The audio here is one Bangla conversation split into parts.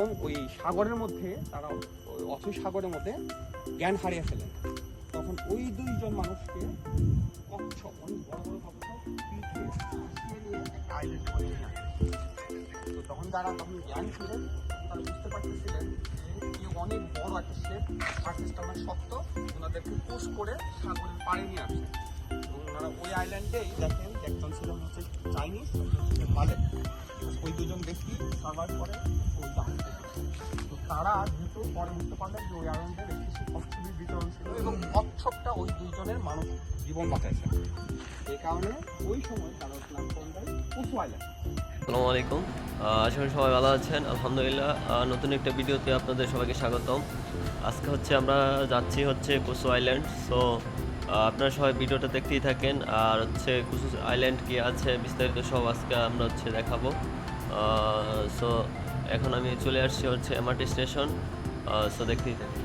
এবং ওই সাগরের মধ্যে তারা অথৈ সাগরের মধ্যে জ্ঞান হারিয়ে ফেলেন। তখন ওই দুইজন মানুষকে কচ্ছপ অনেক বড় বড় একটা আইল্যান্ডে করে তো তখন যারা তখন জ্ঞান ছিলেন, তারা বুঝতে পারতেছিলেন যে অনেক বড় একটা শেপ সিস্টেমের সত্য ওনাদেরকে পুশ করে সাগরের পাড়ে নিয়ে আসে। এবং ওনারা ওই আইল্যান্ডেই দেখেন একজন ছিলেন হচ্ছে চাইনিজ একজন ছিলেন মালে ওই দুজন ব্যক্তি সার্ভাইভ করে তারা পরে পারলেন যে ওই আইল্যান্ডের একটি বিতরণ ছিল এবং কচ্ছপটা ওই জীবন বাঁচাইছে। কারণে ওই সময় তারা আসসালামু আলাইকুম। করি সবাই ভালো আছেন। আলহামদুলিল্লাহ নতুন একটা ভিডিওতে আপনাদের সবাইকে স্বাগতম। আজকে হচ্ছে আমরা যাচ্ছি হচ্ছে কুসু আইল্যান্ড। সো আপনারা সবাই ভিডিওটা দেখতেই থাকেন। আর হচ্ছে কুসু আইল্যান্ড কি আছে বিস্তারিত সব আজকে আমরা হচ্ছে দেখাবো। সো এখন আমি চলে আসছি হচ্ছে এমআরটি স্টেশন সো দেখতেই থাকেন।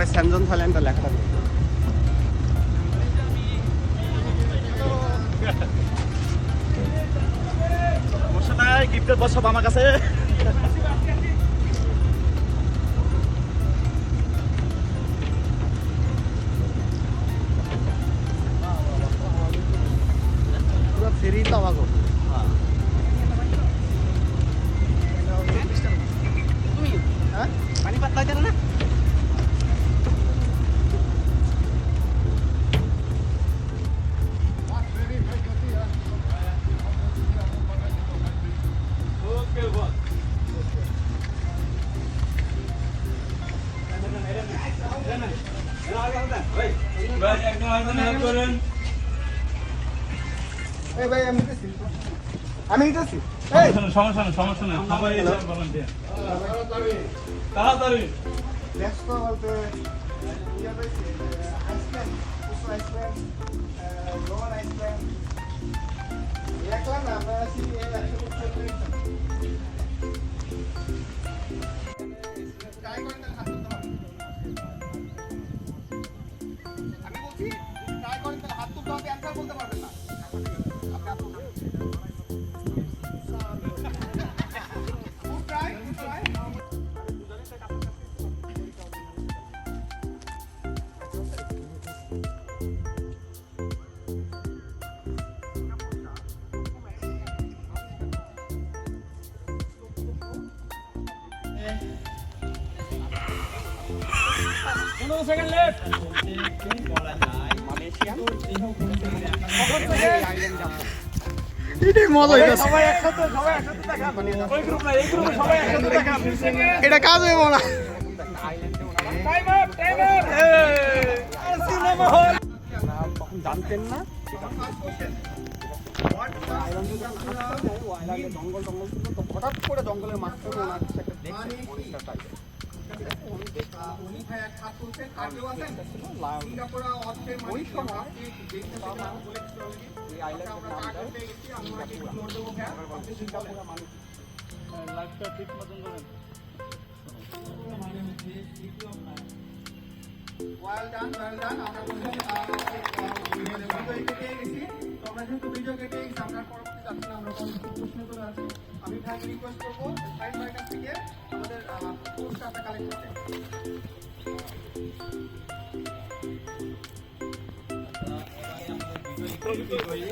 পরে স্যামজন থাইল্যান্ডটা লেখা নাই গিফটের বস সব আমার কাছে। আমি নিতেছি সমস্যা সমস্যা নেই তাড়াতাড়ি সবাই একসাথে দেখান এটা কাজ হইব না টাইম আপ টাইম আপ আর সিনেমা হল তখন জানতেন না। জঙ্গল জঙ্গল হঠাৎ করে জঙ্গলের মাঝখানে ওনার একটা দেখছে লাইফটা ঠিক মতন করেন। ওয়েল ডান ওয়েল ডান আমরা বলছি ভিডিও কেটে গেছি তো আমরা যেহেতু ভিডিও কেটে গেছি আমরা পরবর্তী যাচ্ছি না আমরা কোনো প্রশ্ন করে আছি আমি ভাইকে রিকোয়েস্ট করব সাইড ভাইয়ের কাছ থেকে আমাদের পোস্টারটা কালেক্ট করতে। 给我一